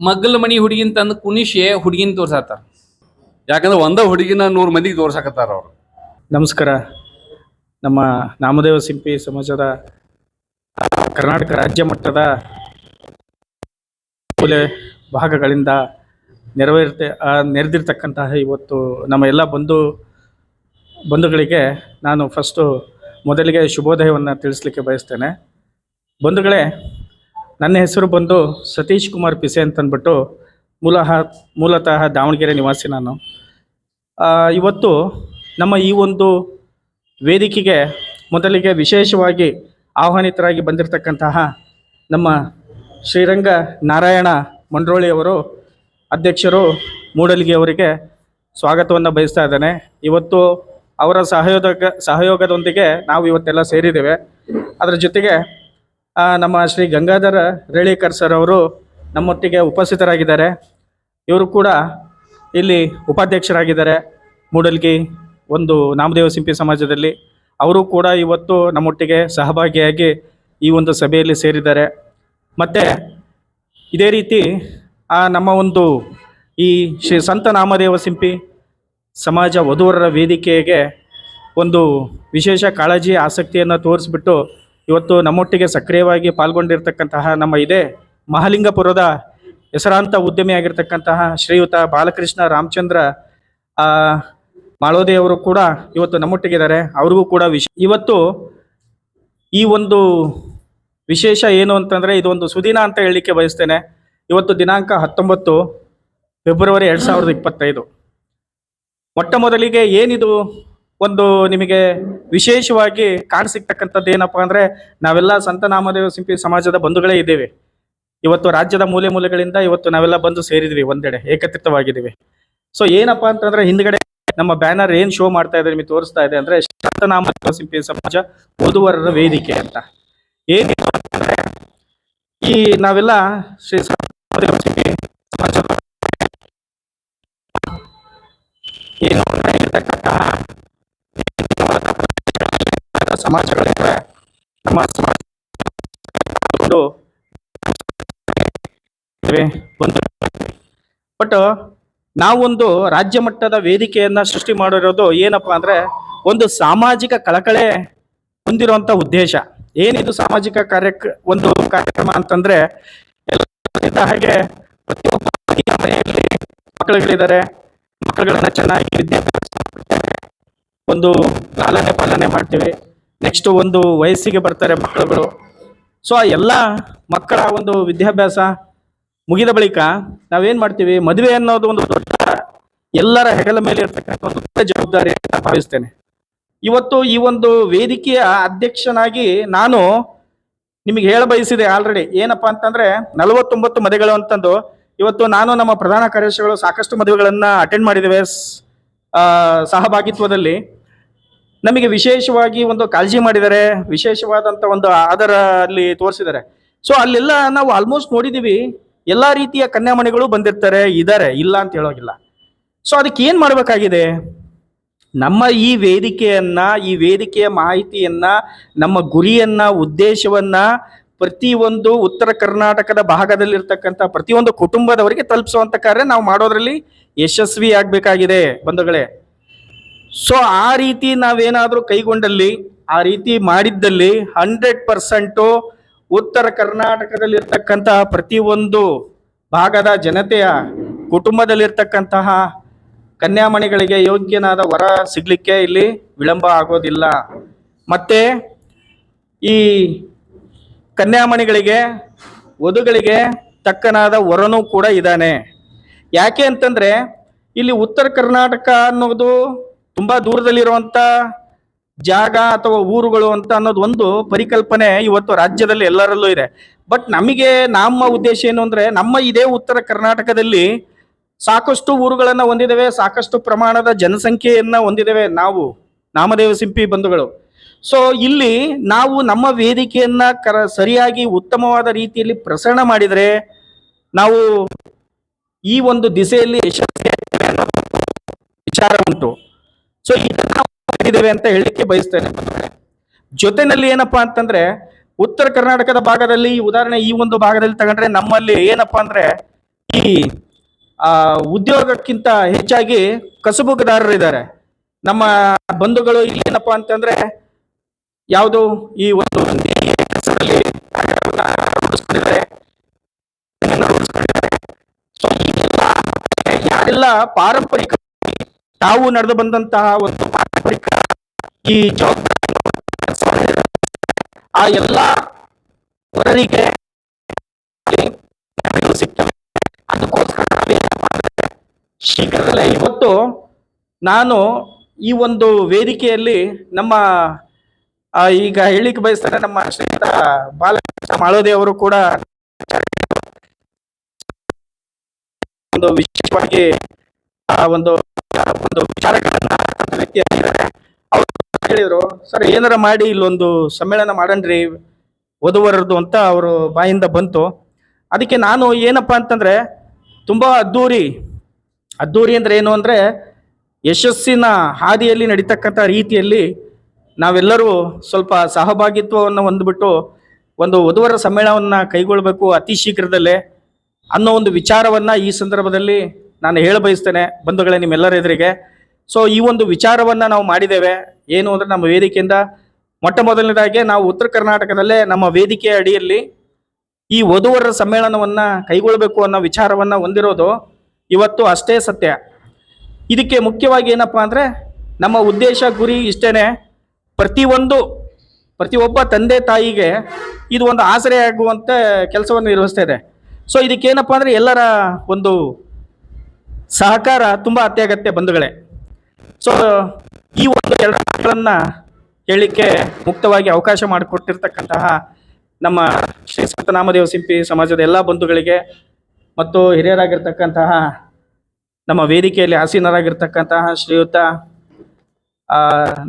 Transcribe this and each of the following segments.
ಮಗ್ಗಲ ಮನಿ ಹುಡುಗಿನ ತಂದು ಕುಣಿಸಿ ಹುಡುಗಿನ ತೋರ್ಸಾತಾರ. ಯಾಕಂದ್ರೆ ಒಂದ ಹುಡುಗಿನ ನೂರು ಮಂದಿಗೆ ತೋರ್ಸಾಕತ್ತಾರ ಅವ್ರು. ನಮಸ್ಕಾರ. ನಮ್ಮ ನಾಮದೇವ ಸಿಂಪಿ ಸಮಾಜದ ಕರ್ನಾಟಕ ರಾಜ್ಯ ಮಟ್ಟದ ಮೂಲೆ ಭಾಗಗಳಿಂದ ನೆರವೇರ್ತೆ ಆ, ನೆರೆದಿರ್ತಕ್ಕಂತಹ ಇವತ್ತು ನಮ್ಮ ಎಲ್ಲ ಬಂಧು ಬಂಧುಗಳಿಗೆ ನಾನು ಫಸ್ಟು ಮೊದಲಿಗೆ ಶುಭೋದಯವನ್ನು ತಿಳಿಸ್ಲಿಕ್ಕೆ ಬಯಸ್ತೇನೆ. ಬಂಧುಗಳೇ ನನ್ನ ಹೆಸರು ಬಂದು ಸತೀಶ್ ಕುಮಾರ್ ಪಿಸೆ ಅಂತಂದ್ಬಿಟ್ಟು ಮೂಲಃ ಮೂಲತಃ ದಾವಣಗೆರೆ ನಿವಾಸಿ ನಾನು. ಇವತ್ತು ನಮ್ಮ ಈ ಒಂದು ವೇದಿಕೆಗೆ ಮೊದಲಿಗೆ ವಿಶೇಷವಾಗಿ ಆಹ್ವಾನಿತರಾಗಿ ಬಂದಿರತಕ್ಕಂತಹ ನಮ್ಮ ಶ್ರೀರಂಗ ನಾರಾಯಣ ಮಂಡ್ರೋಳಿಯವರು ಅಧ್ಯಕ್ಷರು ಮೂಡಲಿಗೆ ಅವರಿಗೆ ಸ್ವಾಗತವನ್ನು ಬಯಸ್ತಾ ಇದ್ದೇನೆ. ಇವತ್ತು ಅವರ ಸಹಯೋಗ ಸಹಯೋಗದೊಂದಿಗೆ ನಾವು ಇವತ್ತೆಲ್ಲ ಸೇರಿದ್ದೇವೆ. ಅದರ ಜೊತೆಗೆ ನಮ್ಮ ಶ್ರೀ ಗಂಗಾಧರ ರೇಳಿಕರ್ ಸರ್ ಅವರು ನಮ್ಮೊಟ್ಟಿಗೆ ಉಪಸ್ಥಿತರಾಗಿದ್ದಾರೆ. ಇವರು ಕೂಡ ಇಲ್ಲಿ ಉಪಾಧ್ಯಕ್ಷರಾಗಿದ್ದಾರೆ. ಮೂಡಲ್ಗಿ ಒಂದು ನಾಮದೇವ ಸಿಂಪಿ ಸಮಾಜದಲ್ಲಿ. ಅವರು ಕೂಡ ಇವತ್ತು ನಮ್ಮೊಟ್ಟಿಗೆ ಸಹಭಾಗಿಯಾಗಿ ಈ ಒಂದು ಸಭೆಯಲ್ಲಿ ಸೇರಿದ್ದಾರೆ. ಮತ್ತು ಇದೇ ರೀತಿ ನಮ್ಮ ಒಂದು ಈ ಶ್ರೀ ಸಂತ ನಾಮದೇವ ಸಿಂಪಿ ಸಮಾಜ ವಧುವರರ ವೇದಿಕೆಗೆ ಒಂದು ವಿಶೇಷ ಕಾಳಜಿ, ಆಸಕ್ತಿಯನ್ನು ತೋರಿಸ್ಬಿಟ್ಟು ಇವತ್ತು ನಮ್ಮೊಟ್ಟಿಗೆ ಸಕ್ರಿಯವಾಗಿ ಪಾಲ್ಗೊಂಡಿರ್ತಕ್ಕಂತಹ ನಮ್ಮ ಇದೇ ಮಹಾಲಿಂಗಪುರದ ಹೆಸರಾಂತ ಉದ್ಯಮಿಯಾಗಿರ್ತಕ್ಕಂತಹ ಶ್ರೀಯುತ ಬಾಲಕೃಷ್ಣ ರಾಮಚಂದ್ರ ಮಾಳೋದೆ ಅವರು ಕೂಡ ಇವತ್ತು ನಮ್ಮೊಟ್ಟಿಗಿದ್ದಾರೆ. ಅವ್ರಿಗೂ ಕೂಡ ವಿಶ್ ಇವತ್ತು ಈ ಒಂದು ವಿಶೇಷ ಏನು ಅಂತಂದರೆ ಇದೊಂದು ಸುದಿನ ಅಂತ ಹೇಳಲಿಕ್ಕೆ ಬಯಸ್ತೇನೆ. ಇವತ್ತು ದಿನಾಂಕ ಹತ್ತೊಂಬತ್ತು ಫೆಬ್ರವರಿ ಎರಡು ಸಾವಿರದ ಇಪ್ಪತ್ತೈದು. ಮೊಟ್ಟ ಮೊದಲಿಗೆ ಏನಿದು? ಒಂದು ನಿಮಗೆ ವಿಶೇಷವಾಗಿ ಕಾಣಿಸಿಕ್ತಕ್ಕಂಥದ್ದು ಏನಪ್ಪಾ ಅಂದ್ರೆ ನಾವೆಲ್ಲ ಸಂತ ನಾಮದೇವ ಸಿಂಪಿ ಸಮಾಜದ ಬಂಧುಗಳೇ ಇದ್ದೇವೆ. ಇವತ್ತು ರಾಜ್ಯದ ಮೂಲೆ ಮೂಲೆಗಳಿಂದ ಇವತ್ತು ನಾವೆಲ್ಲ ಬಂದು ಸೇರಿದ್ವಿ ಒಂದೆಡೆ, ಏಕತ್ರಿತವಾಗಿದ್ದೀವಿ. ಸೊ ಏನಪ್ಪಾ ಅಂತಂದ್ರೆ ಹಿಂದ್ಗಡೆ ನಮ್ಮ ಬ್ಯಾನರ್ ಏನ್ ಶೋ ಮಾಡ್ತಾ ಇದೆ ನಿಮಗೆ ತೋರಿಸ್ತಾ ಇದೆ ಅಂದ್ರೆ ಶತನಾಮ ಸಿಂಪಿ ಸಮಾಜ ಓದುವರರ ವೇದಿಕೆ ಅಂತ. ಅಂತಂದ್ರೆ ಈ ನಾವೆಲ್ಲ ಶ್ರೀ ಸಮಾಜದ ಏನು ಸಮಾಜಗಳಿವೆ ನಮ್ಮ ಸಮಾಜ ಒಂದು ಬಟ್ ನಾವೊಂದು ರಾಜ್ಯ ಮಟ್ಟದ ವೇದಿಕೆಯನ್ನ ಸೃಷ್ಟಿ ಮಾಡಿರೋದು ಏನಪ್ಪಾ ಅಂದ್ರೆ ಒಂದು ಸಾಮಾಜಿಕ ಕಳಕಳೆ ಹೊಂದಿರುವಂತ ಉದ್ದೇಶ. ಏನಿದು ಸಾಮಾಜಿಕ ಕಾರ್ಯಕ್, ಒಂದು ಕಾರ್ಯಕ್ರಮ ಅಂತಂದ್ರೆ ಹಾಗೆ ಪ್ರತಿಯೊಬ್ಬ ಮನೆಯ ಮನೆಯಲ್ಲಿ ಮಕ್ಕಳುಗಳಿದ್ದಾರೆ. ಮಕ್ಕಳುಗಳನ್ನ ಚೆನ್ನಾಗಿ ವಿದ್ಯಾಭ್ಯಾಸ. ಒಂದು ಲಾಲನೆ ಪಾಲನೆ ಮಾಡ್ತೀವಿ. ನೆಕ್ಸ್ಟ್ ಒಂದು ವಯಸ್ಸಿಗೆ ಬರ್ತಾರೆ ಮಕ್ಕಳುಗಳು. ಸೊ ಆ ಎಲ್ಲ ಮಕ್ಕಳ ಒಂದು ವಿದ್ಯಾಭ್ಯಾಸ ಮುಗಿದ ಬಳಿಕ ನಾವೇನ್ ಮಾಡ್ತೀವಿ? ಮದುವೆ ಅನ್ನೋದು ಒಂದು ದೊಡ್ಡ ಎಲ್ಲರ ಹೆಗಲ ಮೇಲೆ ಇರ್ತಕ್ಕಂಥ ಒಂದು ದೊಡ್ಡ ಜವಾಬ್ದಾರಿ ಅಂತ ಭಾವಿಸ್ತೇನೆ. ಇವತ್ತು ಈ ಒಂದು ವೇದಿಕೆಯ ಅಧ್ಯಕ್ಷನಾಗಿ ನಾನು ನಿಮಗೆ ಹೇಳ ಬಯಸಿದೆ ಆಲ್ರೆಡಿ ಏನಪ್ಪಾ ಅಂತಂದ್ರೆ, ನಲವತ್ತೊಂಬತ್ತು ಮದುವೆಗಳು ಅಂತಂದು ಇವತ್ತು ನಾನು ನಮ್ಮ ಪ್ರಧಾನ ಕಾರ್ಯದರ್ಶಿಗಳು ಸಾಕಷ್ಟು ಮದುವೆಗಳನ್ನ ಅಟೆಂಡ್ ಮಾಡಿದ್ದೇವೆ. ಸಹಭಾಗಿತ್ವದಲ್ಲಿ. ನಮಗೆ ವಿಶೇಷವಾಗಿ ಒಂದು ಕಾಳಜಿ ಮಾಡಿದ್ದಾರೆ ವಿಶೇಷವಾದಂತ ಒಂದು ಆಧಾರ ಅಲ್ಲಿ ತೋರಿಸಿದ್ದಾರೆ. ಸೊ ಅಲ್ಲೆಲ್ಲ ನಾವು ಆಲ್ಮೋಸ್ಟ್ ನೋಡಿದೀವಿ, ಎಲ್ಲಾ ರೀತಿಯ ಕನ್ಯಾಮಣಿಗಳು ಬಂದಿರ್ತಾರೆ ಇದ್ದಾರೆ ಇಲ್ಲ ಅಂತ ಹೇಳೋಗಿಲ್ಲ ಸೊ ಅದಕ್ಕೆ ಏನು ಮಾಡಬೇಕಾಗಿದೆ? ನಮ್ಮ ಈ ವೇದಿಕೆಯನ್ನ, ಈ ವೇದಿಕೆಯ ಮಾಹಿತಿಯನ್ನ, ನಮ್ಮ ಗುರಿಯನ್ನ, ಉದ್ದೇಶವನ್ನ ಪ್ರತಿಯೊಂದು ಉತ್ತರ ಕರ್ನಾಟಕದ ಭಾಗದಲ್ಲಿರ್ತಕ್ಕಂಥ ಪ್ರತಿಯೊಂದು ಕುಟುಂಬದವರಿಗೆ ತಲುಪಿಸುವಂತ ಕಾರ್ಯ ನಾವು ಮಾಡೋದ್ರಲ್ಲಿ ಯಶಸ್ವಿ ಆಗಬೇಕಾಗಿದೆ ಬಂಧುಗಳೇ. ಸೊ ಆ ರೀತಿ ನಾವೇನಾದರೂ ಕೈಗೊಂಡಲ್ಲಿ, ಆ ರೀತಿ ಮಾಡಿದ್ದಲ್ಲಿ ಹಂಡ್ರೆಡ್ ಪರ್ಸೆಂಟು ಉತ್ತರ ಕರ್ನಾಟಕದಲ್ಲಿರ್ತಕ್ಕಂತಹ ಪ್ರತಿಯೊಂದು ಭಾಗದ ಜನತೆಯ ಕುಟುಂಬದಲ್ಲಿರ್ತಕ್ಕಂತಹ ಕನ್ಯಾಮಣಿಗಳಿಗೆ ಯೋಗ್ಯನಾದ ವರ ಸಿಗಲಿಕ್ಕೆ ಇಲ್ಲಿ ವಿಳಂಬ ಆಗೋದಿಲ್ಲ. ಮತ್ತೆ ಈ ಕನ್ಯಾಮಣಿಗಳಿಗೆ, ವಧುಗಳಿಗೆ ತಕ್ಕನಾದ ವರನೂ ಕೂಡ ಇದ್ದಾನೆ. ಯಾಕೆ ಅಂತಂದ್ರೆ, ಇಲ್ಲಿ ಉತ್ತರ ಕರ್ನಾಟಕ ಅನ್ನೋದು ತುಂಬಾ ದೂರದಲ್ಲಿರುವಂತ ಜಾಗ ಅಥವಾ ಊರುಗಳು ಅಂತ ಅನ್ನೋದು ಒಂದು ಪರಿಕಲ್ಪನೆ ಇವತ್ತು ರಾಜ್ಯದಲ್ಲಿ ಎಲ್ಲರಲ್ಲೂ ಇದೆ. ಬಟ್ ನಮಗೆ ನಮ್ಮ ಉದ್ದೇಶ ಏನು ಅಂದ್ರೆ ನಮ್ಮ ಇದೇ ಉತ್ತರ ಕರ್ನಾಟಕದಲ್ಲಿ ಸಾಕಷ್ಟು ಊರುಗಳನ್ನ ಹೊಂದಿದ್ದೇವೆ, ಸಾಕಷ್ಟು ಪ್ರಮಾಣದ ಜನಸಂಖ್ಯೆಯನ್ನ ಹೊಂದಿದ್ದೇವೆ ನಾವು, ನಾಮದೇವ ಸಿಂಪಿ ಬಂಧುಗಳು. ಸೊ ಇಲ್ಲಿ ನಾವು ನಮ್ಮ ವೇದಿಕೆಯನ್ನ ಕರ, ಸರಿಯಾಗಿ ಉತ್ತಮವಾದ ರೀತಿಯಲ್ಲಿ ಪ್ರಸರಣ ಮಾಡಿದರೆ ನಾವು ಈ ಒಂದು ದಿಸೆಯಲ್ಲಿ ಯಶಸ್ವಿ ವಿಚಾರ ಉಂಟು. ಸೊ ಇದನ್ನ ಮಾಡಿದ್ದೇವೆ ಅಂತ ಹೇಳಲಿಕ್ಕೆ ಬಯಸ್ತೇನೆ. ಜೊತೆನಲ್ಲಿ ಏನಪ್ಪಾ ಅಂತಂದ್ರೆ ಉತ್ತರ ಕರ್ನಾಟಕದ ಭಾಗದಲ್ಲಿ ಉದಾಹರಣೆ ಈ ಒಂದು ಭಾಗದಲ್ಲಿ ತಗೊಂಡ್ರೆ ನಮ್ಮಲ್ಲಿ ಏನಪ್ಪಾ ಅಂದ್ರೆ ಈ ಆ, ಉದ್ಯೋಗಕ್ಕಿಂತ ಹೆಚ್ಚಾಗಿ ಕಸುಬುದಾರರಿದ್ದಾರೆ ನಮ್ಮ ಬಂಧುಗಳು ಇಲ್ಲಿ ಏನಪ್ಪಾ ಅಂತಂದ್ರೆ ಯಾವುದು ಈ ಒಂದು ಯಾರೆಲ್ಲ ಪಾರಂಪರಿಕ ತಾವು ನಡೆದು ಬಂದಂತಹ ಒಂದು ಈ ಜವಾಬ್ದಾರಿ ಆ ಎಲ್ಲ ವರರಿಗೆ ಸಿಗ್ತವೆ ಅದಕ್ಕೋಸ್ಕರ ಶೀಘ್ರದಲ್ಲೇ ಇವತ್ತು ನಾನು ಈ ಒಂದು ವೇದಿಕೆಯಲ್ಲಿ ನಮ್ಮ ಈಗ ಹೇಳಿಕ್ಕೆ ಬಯಸ್ತಾರೆ ನಮ್ಮ ಶ್ರೀಯುತ ಬಾಲಕೃಷ್ಣ ಮಾಳೋದೆ ಅವರು ಕೂಡ ಒಂದು ವಿಶೇಷವಾಗಿ ಆ ಒಂದು ಒಂದು ವಿಚಾರಗಳನ್ನ ವ್ಯಕ್ತಿಯಾಗಿದ್ದಾರೆ ಅವರು ಹೇಳಿದ್ರು, ಸರ್, ಏನಾರ ಮಾಡಿ ಇಲ್ಲೊಂದು ಸಮ್ಮೇಳನ ಮಾಡಣ್ರಿ ವಧುವರದ್ದು ಅಂತ ಅವರು ಬಾಯಿಂದ ಬಂತು. ಅದಕ್ಕೆ ನಾನು ಏನಪ್ಪ ಅಂತಂದ್ರೆ, ತುಂಬಾ ಅದ್ದೂರಿ ಅದ್ದೂರಿ ಅಂದ್ರೆ ಏನು ಅಂದ್ರೆ, ಯಶಸ್ಸಿನ ಹಾದಿಯಲ್ಲಿ ನಡೀತಕ್ಕಂಥ ರೀತಿಯಲ್ಲಿ ನಾವೆಲ್ಲರೂ ಸ್ವಲ್ಪ ಸಹಭಾಗಿತ್ವವನ್ನು ಹೊಂದ್ಬಿಟ್ಟು ಒಂದು ವಧುವರ ಸಮ್ಮೇಳನವನ್ನು ಕೈಗೊಳ್ಳಬೇಕು ಅತಿ ಶೀಘ್ರದಲ್ಲೇ ಅನ್ನೋ ಒಂದು ವಿಚಾರವನ್ನು ಈ ಸಂದರ್ಭದಲ್ಲಿ ನಾನು ಹೇಳ ಬಯಸ್ತೇನೆ ಬಂಧುಗಳೇ, ನಿಮ್ಮೆಲ್ಲರ ಎದುರಿಗೆ. ಸೊ ಈ ಒಂದು ವಿಚಾರವನ್ನು ನಾವು ಮಾಡಿದ್ದೇವೆ. ಏನು ಅಂದರೆ ನಮ್ಮ ವೇದಿಕೆಯಿಂದ ಮೊಟ್ಟ ಮೊದಲನೇದಾಗಿ ನಾವು ಉತ್ತರ ಕರ್ನಾಟಕದಲ್ಲೇ ನಮ್ಮ ವೇದಿಕೆಯ ಅಡಿಯಲ್ಲಿ ಈ ವಧುವರ ಸಮ್ಮೇಳನವನ್ನು ಕೈಗೊಳ್ಳಬೇಕು ಅನ್ನೋ ವಿಚಾರವನ್ನು ಹೊಂದಿರೋದು ಇವತ್ತು ಅಷ್ಟೇ ಸತ್ಯ. ಇದಕ್ಕೆ ಮುಖ್ಯವಾಗಿ ಏನಪ್ಪಾ ಅಂದರೆ ನಮ್ಮ ಉದ್ದೇಶ ಗುರಿ ಇಷ್ಟೇ ಪ್ರತಿಯೊಂದು, ಪ್ರತಿಯೊಬ್ಬ ತಂದೆ ತಾಯಿಗೆ ಇದು ಒಂದು ಆಸರೆ ಆಗುವಂತ ಕೆಲಸವನ್ನು ನಿರ್ವಹಿಸ್ತಾ ಇದೆ. ಸೊ ಇದಕ್ಕೇನಪ್ಪ ಅಂದರೆ ಎಲ್ಲರ ಒಂದು ಸಹಕಾರ ತುಂಬ ಅತ್ಯಗತ್ಯ ಬಂಧುಗಳೇ. ಸೊ ಈ ಒಂದು ಎರಡು ಮಾತುಗಳನ್ನು ಹೇಳಲಿಕ್ಕೆ ಮುಕ್ತವಾಗಿ ಅವಕಾಶ ಮಾಡಿಕೊಟ್ಟಿರ್ತಕ್ಕಂತಹ ನಮ್ಮ ಶ್ರೀ ಸತ್ಯನಾಮದೇವ ಸಿಂಪಿ ಸಮಾಜದ ಎಲ್ಲ ಬಂಧುಗಳಿಗೆ ಮತ್ತು ಹಿರಿಯರಾಗಿರ್ತಕ್ಕಂತಹ ನಮ್ಮ ವೇದಿಕೆಯಲ್ಲಿ ಆಸೀನರಾಗಿರ್ತಕ್ಕಂತಹ ಶ್ರೀಯುತ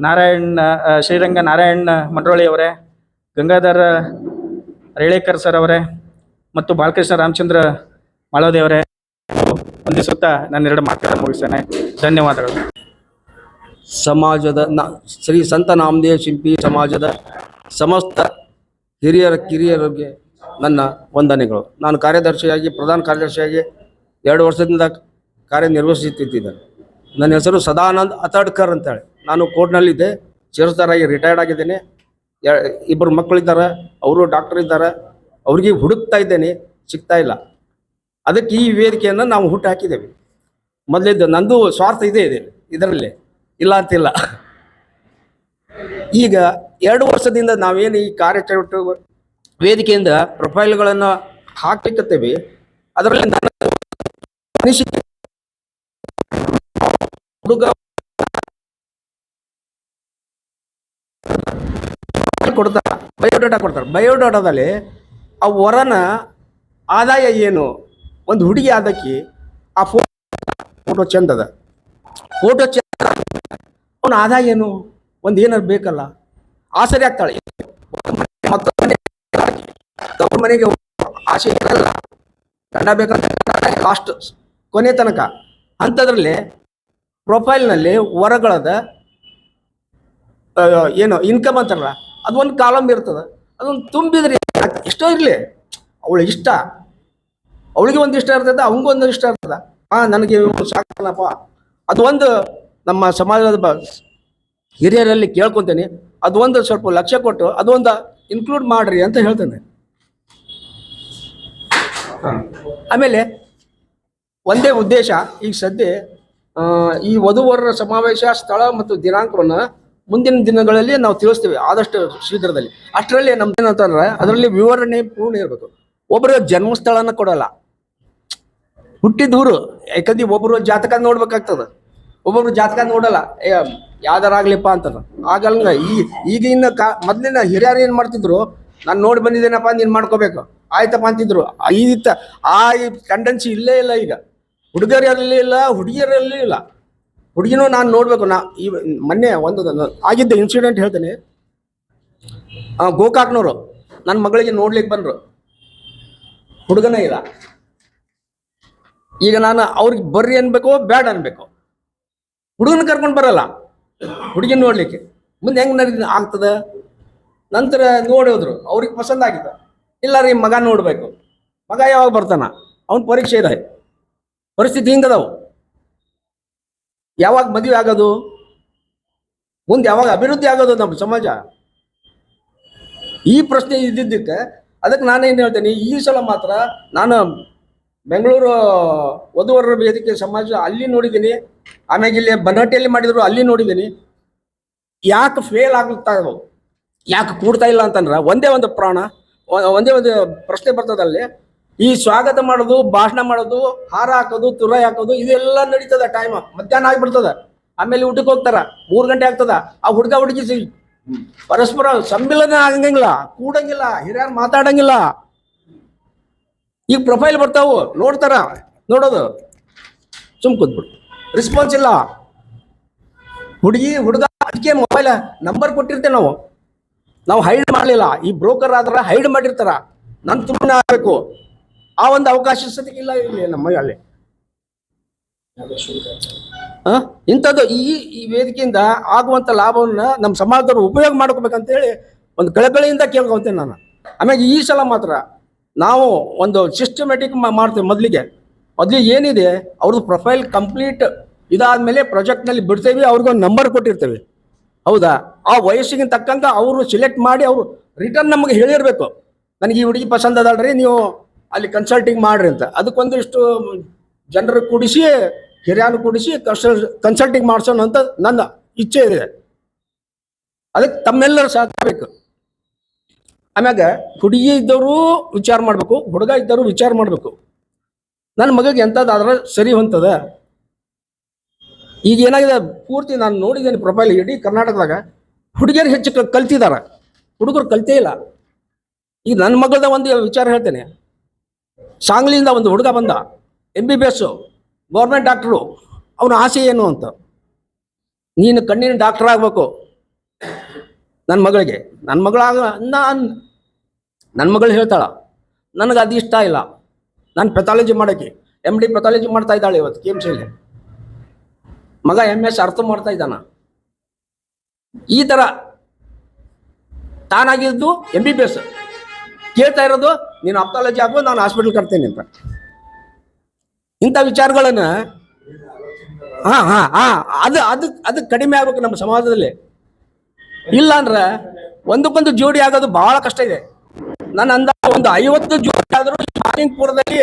ನಾರಾಯಣ್ ಶ್ರೀರಂಗ ನಾರಾಯಣ್ ಮಂಡ್ರೋಳಿಯವರೇ ಗಂಗಾಧರ ರೇಳೇಕರ್ ಸರ್ ಅವರೇ ಮತ್ತು ಬಾಲಕೃಷ್ಣ ರಾಮಚಂದ್ರ ಮಾಳೋದೆ ಅವರೇ. ವಂದಿಸುತ್ತಾ ನಾನು ಎರಡು ಮಾತುಗಳನ್ನು ಮುಗಿಸ್ತೇನೆ. ಧನ್ಯವಾದಗಳು. ಸಮಾಜದ ಶ್ರೀ ಸಂತ ನಾಮದೇವ್ ಶಿಂಪಿ ಸಮಾಜದ ಸಮಸ್ತ ಹಿರಿಯರ ಕಿರಿಯರಿಗೆ ನನ್ನ ವಂದನೆಗಳು. ನಾನು ಕಾರ್ಯದರ್ಶಿಯಾಗಿ, ಪ್ರಧಾನ ಕಾರ್ಯದರ್ಶಿಯಾಗಿ ಎರಡು ವರ್ಷದಿಂದ ಕಾರ್ಯನಿರ್ವಹಿಸುತ್ತಿದ್ದೇನೆ. ನನ್ನ ಹೆಸರು ಸದಾನಂದ್ ಅತಡ್ಕರ್ ಅಂತೇಳಿ. ನಾನು ಕೋರ್ಟ್ನಲ್ಲಿದ್ದೆ. ಶಿರಸ್ತಾರಾಗಿ ರಿಟೈರ್ಡ್ ಆಗಿದ್ದೇನೆ. ಇಬ್ಬರು ಮಕ್ಕಳಿದ್ದಾರೆ. ಅವರು ಡಾಕ್ಟರ್ ಇದ್ದಾರೆ. ಅವ್ರಿಗೆ ಹುಡುಕ್ತಾ ಇದ್ದೇನೆ. ಸಿಗ್ತಾ ಇಲ್ಲ. ಅದಕ್ಕೆ ಈ ವೇದಿಕೆಯನ್ನು ನಾವು ಹುಟ್ಟು ಹಾಕಿದ್ದೇವೆ. ಮೊದಲಿದ್ದು ನಂದು ಸ್ವಾರ್ಥ ಇದೆ ಇದೆ, ಇದರಲ್ಲಿ. ಇಲ್ಲ ಅಂತಿಲ್ಲ. ಈಗ ಎರಡು ವರ್ಷದಿಂದ ನಾವೇನು ಈ ಕಾರ್ಯಚಟು ವೇದಿಕೆಯಿಂದ ಪ್ರೊಫೈಲ್ಗಳನ್ನು ಹಾಕ್ಲಿಕ್ಕತ್ತೇವೆ ಅದರಲ್ಲಿ ಹುಡುಗ ಕೊಡ್ತಾರ ಬಯೋಡಾಟಾ ಕೊಡ್ತಾರೆ. ಬಯೋಡಾಟಾದಲ್ಲಿ ಆ ವರನ ಆದಾಯ ಏನು? ಒಂದು ಹುಡುಗಿ ಆದಕ್ಕೆ ಆ ಫೋಟೋ ಫೋಟೋ ಚಂದದ. ಫೋಟೋ ಚಂದ ಅವನ ಆದಾಯ ಏನು? ಒಂದು ಏನಾದ್ರು ಬೇಕಲ್ಲ. ಆಸರೆ ಆಗ್ತಾಳೆ. ಮನೆ ಮನೆಗೆ ಆಸೆ ಇರಲ್ಲ. ಗಂಡ ಬೇಕಂತ ಲಾಸ್ಟ್ ಕೊನೆ ತನಕ. ಅಂಥದ್ರಲ್ಲಿ ಪ್ರೊಫೈಲ್ನಲ್ಲಿ ವರಗಳದ ಏನು ಇನ್ಕಮ್ ಅಂತಾರಲ್ಲ, ಅದು ಒಂದು ಕಾಲಮ್ ಇರ್ತದೆ. ಅದೊಂದು ತುಂಬಿದ್ರೆ ಎಷ್ಟೋ ಇರಲಿ. ಅವಳು ಇಷ್ಟ. ಅವಳಿಗೆ ಒಂದು ಇಷ್ಟ ಇರ್ತದೆ, ಅವಂಗೂ ಒಂದು ಇಷ್ಟ ಇರ್ತದೆ. ಆ, ನನಗೆ ಸಾಕಲ್ಲಪ್ಪ. ಅದು ಒಂದು ನಮ್ಮ ಸಮಾಜದ ಬ, ಹಿರಿಯರಲ್ಲಿ ಕೇಳ್ಕೊತೇನೆ. ಅದು ಒಂದು ಸ್ವಲ್ಪ ಲಕ್ಷ್ಯ ಕೊಟ್ಟು, ಅದು ಒಂದು ಇನ್ಕ್ಲೂಡ್ ಮಾಡ್ರಿ ಅಂತ ಹೇಳ್ತೇನೆ. ಆಮೇಲೆ ಒಂದೇ ಉದ್ದೇಶ, ಈಗ ಸದ್ಯ ಈ ವಧುವರರ ಸಮಾವೇಶ, ಸ್ಥಳ ಮತ್ತು ದಿನಾಂಕವನ್ನು ಮುಂದಿನ ದಿನಗಳಲ್ಲಿ ನಾವು ತಿಳಿಸ್ತೇವೆ, ಆದಷ್ಟು ಶೀಘ್ರದಲ್ಲಿ. ಅಷ್ಟರಲ್ಲಿ ನಮ್ದೇನಂತಂದ್ರೆ, ಅದರಲ್ಲಿ ವಿವರಣೆ ಪೂರ್ಣ ಇರಬೇಕು. ಒಬ್ಬರಿಗೆ ಜನ್ಮಸ್ಥಳನ ಕೊಡಲ್ಲ. ಹುಟ್ಟಿದ ಊರು ಯಾಕಂದ್ರೆ ಒಬ್ಬರು ಜಾತಕ ನೋಡ್ಬೇಕಾಗ್ತದ. ಒಬ್ಬೊಬ್ರು ಜಾತಕ ನೋಡಲ್ಲ. ಯಾವ್ದಾರ ಯಾವ್ದಾರಾಗ್ಲಿಪ್ಪ ಅಂತಾರ ಆಗಲ್ಲ ಈ ಈಗಿನ ಕಾ, ಮೊದ್ಲಿನ ಹಿರಿಯರು ಏನ್ ಮಾಡ್ತಿದ್ರು, ನಾನು ನೋಡಿ ಬಂದಿದ್ದೇನಪ್ಪ ನೀನು ಮಾಡ್ಕೋಬೇಕು. ಆಯ್ತಪ್ಪ ಅಂತಿದ್ರು. ಈ ತ- ಆ ಟೆಂಡೆನ್ಸಿ ಇಲ್ಲೇ ಇಲ್ಲ ಈಗ. ಹುಡುಗರಲ್ಲಿ ಇಲ್ಲ, ಹುಡುಗಿಯರಲ್ಲಿ ಇಲ್ಲ. ಹುಡುಗಿನೂ ನಾನು ನೋಡ್ಬೇಕು. ನಾ, ಈ ಮೊನ್ನೆ ಒಂದು ಆಗಿದ್ದ ಇನ್ಸಿಡೆಂಟ್ ಹೇಳ್ತೇನೆ. ಗೋಕಾಕ್ನವರು ನನ್ನ ಮಗಳಿಗೆ ನೋಡ್ಲಿಕ್ಕೆ ಬಂದರು. ಹುಡುಗನೇ ಇಲ್ಲ. ಈಗ ನಾನು ಅವ್ರಿಗೆ ಬರ್ರಿ ಅನ್ಬೇಕು ಬೇಡ ಅನ್ಬೇಕು? ಹುಡುಗನ ಕರ್ಕೊಂಡು ಬರಲ್ಲ. ಹುಡುಗಿನ ನೋಡ್ಲಿಕ್ಕೆ. ಮುಂದೆ ಹೆಂಗ್ ನಡೀತ ಆಗ್ತದ? ನಂತರ ನೋಡಿ ಹೋದ್ರು, ಅವ್ರಿಗೆ ಪಸಂದ್ ಆಗಿದ್ದ. ಇಲ್ಲ ರೀ ಮಗ ನೋಡ್ಬೇಕು. ಮಗ ಯಾವಾಗ ಬರ್ತಾನ? ಅವ್ನ ಪರೀಕ್ಷೆ ಇದೆ. ಪರಿಸ್ಥಿತಿ ಹಿಂಗದವು. ಯಾವಾಗ ಮದುವೆ ಆಗೋದು? ಮುಂದೆ ಯಾವಾಗ ಅಭಿವೃದ್ಧಿ ಆಗೋದು ನಮ್ಮ ಸಮಾಜ? ಈ ಪ್ರಶ್ನೆ ಇದ್ದಿದ್ದಕ್ಕೆ ಅದಕ್ಕೆ ನಾನೇನು ಹೇಳ್ತೇನೆ, ಈ ಸಲ ಮಾತ್ರ ನಾನು ಬೆಂಗಳೂರು ವಧುವರರ ವೇದಿಕೆ ಸಮಾಜ ಅಲ್ಲಿ ನೋಡಿದ್ದೀನಿ. ಆಮೇಲೆ ಇಲ್ಲಿ ಬನಹಟ್ಟಿಯಲ್ಲಿ ಮಾಡಿದ್ರು ಅಲ್ಲಿ ನೋಡಿದ್ದೀನಿ. ಯಾಕೆ ಫೇಲ್ ಆಗುತ್ತಾ ಯಾಕೆ ಕೂಡ್ತಾ ಇಲ್ಲ ಅಂತಂದ್ರೆ ಒಂದೇ ಒಂದು ಪ್ರಾಣ ಒಂದೇ ಒಂದು ಪ್ರಶ್ನೆ ಬರ್ತದಲ್ಲಿ ಈ ಸ್ವಾಗತ ಮಾಡೋದು, ಭಾಷಣ ಮಾಡೋದು, ಹಾರ ಹಾಕೋದು ತುರ ಹಾಕೋದು, ಇದೆಲ್ಲ ನಡೀತದ ಟೈಮ್ ಮಧ್ಯಾಹ್ನ ಆಗಿಬಿಡ್ತದೆ. ಆಮೇಲೆ ಊಟಕ್ಕೆ ಹೋಗ್ತಾರ, ಮೂರು ಗಂಟೆ ಆಗ್ತದ. ಆ ಹುಡುಗ ಹುಡುಗಿ ಪರಸ್ಪರ ಸಮ್ಮಿಲನ ಆಗಂಗಿಲ್ಲ, ಕೂಡಂಗಿಲ್ಲ, ಹಿರಿಯರು ಮಾತಾಡಂಗಿಲ್ಲ. ಈಗ ಪ್ರೊಫೈಲ್ ಬರ್ತಾವು, ನೋಡ್ತಾರ, ನೋಡೋದು. ಸುಮ್ ಕೂತ್ಬಿಡು. ರೆಸ್ಪಾನ್ಸ್ ಇಲ್ಲ. ಹುಡುಗಿ, ಹುಡುಗ, ಅದಕ್ಕೆ ಮೊಬೈಲ್ ನಂಬರ್ ಕೊಟ್ಟಿರ್ತೇವೆ ನಾವು. ನಾವು ಹೈಡ್ ಮಾಡಲಿಲ್ಲ. ಈ ಬ್ರೋಕರ್ ಆದ್ರೆ ಹೈಡ್ ಮಾಡಿರ್ತಾರ. ನನ್ನ ತುಂಬ ಆಗಬೇಕು. ಆ ಒಂದು ಅವಕಾಶ ಸದ್ಯಕ್ಕೆ ಇಲ್ಲ ನಮ್ಮ ಅಲ್ಲಿ? ಇಂಥದ್ದು ಈ ಈ ವೇದಿಕೆಯಿಂದ ಆಗುವಂಥ ಲಾಭವನ್ನ ನಮ್ಮ ಸಮಾಜದವರು ಉಪಯೋಗ ಮಾಡ್ಕೋಬೇಕಂತೇಳಿ ಒಂದು ಕಳಕಳಿಯಿಂದ ಕೇಳ್ಕೊಂತೇನೆ ನಾನು. ಆಮೇಲೆ ಈ ಸಲ ಮಾತ್ರ ನಾವು ಒಂದು ಸಿಸ್ಟಮೆಟಿಕ್ ಮಾಡ್ತೇವೆ ಮೊದಲಿಗೆ. ಮೊದಲಿಗೆ ಏನಿದೆ, ಅವ್ರದ್ದು ಪ್ರೊಫೈಲ್ ಕಂಪ್ಲೀಟ್ ಇದಾದಮೇಲೆ ಪ್ರಾಜೆಕ್ಟ್ನಲ್ಲಿ ಬಿಡ್ತೇವೆ ಅವ್ರಿಗೊಂದು ನಂಬರ್ ಕೊಟ್ಟಿರ್ತೇವೆ. ಹೌದಾ? ಆ ವಯಸ್ಸಿಗೆ ತಕ್ಕಂಗೆ ಅವರು ಸಿಲೆಕ್ಟ್ ಮಾಡಿ ಅವರು ರಿಟರ್ನ್ ನಮಗೆ ಹೇಳಿರಬೇಕು. ನನಗೆ ಈ ಹುಡುಗಿ ಪಸಂದ್ ಅದಲ್ರಿ ನೀವು ಅಲ್ಲಿ ಕನ್ಸಲ್ಟಿಂಗ್ ಮಾಡ್ರಿ ಅಂತ. ಅದಕ್ಕೊಂದಿಷ್ಟು ಜನರು ಕೂಡಿಸಿ, ಹಿರಿಯರು ಕೂಡಿಸಿ ಕನ್ಸಲ್ ಕನ್ಸಲ್ಟಿಂಗ್ ಮಾಡಿಸೋಣ ಅಂತ ನನ್ನ ಇಚ್ಛೆ ಇದೆ. ಅದಕ್ಕೆ ತಮ್ಮೆಲ್ಲರೂ ಸಹಕರಿಸಬೇಕು. ಆಮ್ಯಾಗ ಹುಡುಗಿ ಇದ್ದವರು ವಿಚಾರ ಮಾಡಬೇಕು, ಹುಡುಗ ಇದ್ದವರು ವಿಚಾರ ಮಾಡಬೇಕು. ನನ್ನ ಮಗಗೆ ಎಂಥದ್ದಾದ್ರೆ ಸರಿ ಹೊಂತದ? ಈಗ ಏನಾಗಿದೆ? ಪೂರ್ತಿ ನಾನು ನೋಡಿದ್ದೇನೆ ಪ್ರೊಫೈಲ್ ಇಡೀ ಕರ್ನಾಟಕದಾಗ. ಹುಡುಗಿಯರು ಹೆಚ್ಚು ಕಲ್ತಿದ್ದಾರೆ ಹುಡುಗರು ಕಲ್ತೇ ಇಲ್ಲ. ಈಗ ನನ್ನ ಮಗಳದ ಒಂದು ವಿಚಾರ ಹೇಳ್ತೇನೆ. ಸಾಂಗ್ಲಿಯಿಂದ ಒಂದು ಹುಡುಗ ಬಂದ. M B B S government doctor ಅವನ ಆಸೆ ಏನು ಅಂತ? ನೀನು ಕಣ್ಣಿನ ಡಾಕ್ಟರ್ ಆಗಬೇಕು. ನನ್ನ ಮಗಳಿಗೆ. ನನ್ನ ಮಗಳಾಗ ನಾನು, ನನ್ನ ಮಗಳು ಹೇಳ್ತಾಳ, ನನಗೆ ಅದು ಇಷ್ಟ ಇಲ್ಲ. ನಾನು ಪೆಥಾಲಜಿ ಮಾಡೋಕ್ಕೆ ಎಂ ಡಿ ಪೆಥಾಲಜಿ ಮಾಡ್ತಾ ಇದ್ದಾಳೆ ಇವತ್ತು ಕೆ ಎಂ ಸಿಯಲ್ಲಿ ಮಗ ಎಂ ಎಸ್ ಅರ್ಥ ಮಾಡ್ತಾ ಇದ್ದಾನ. ಈ ಥರ ತಾನಾಗಿದ್ದು ಎಂ ಬಿ ಬಿ ಎಸ್ ಕೇಳ್ತಾ ಇರೋದು, ನೀನು ಅಪ್ತಾಲಜಿ ಆಗ್ಬೋದು ನಾನು ಹಾಸ್ಪಿಟಲ್ ಕಟ್ತೇನೆ ಅಂತ. ಇಂಥ ವಿಚಾರಗಳನ್ನು, ಹಾಂ ಹಾಂ ಹಾಂ, ಅದು ಅದು ಅದು ಕಡಿಮೆ ಆಗ್ಬೇಕು ನಮ್ಮ ಸಮಾಜದಲ್ಲಿ. ಇಲ್ಲ ಅಂದ್ರೆ ಒಂದಕ್ಕೊಂದು ಜೋಡಿ ಆಗೋದು ಬಹಳ ಕಷ್ಟ ಇದೆ. ನನ್ನ ಅಂದ ಒಂದು ಐವತ್ತು ಜೋಡಿ ಆದರೂ ಶಾಲಿಂಗ್ಪುರದಲ್ಲಿ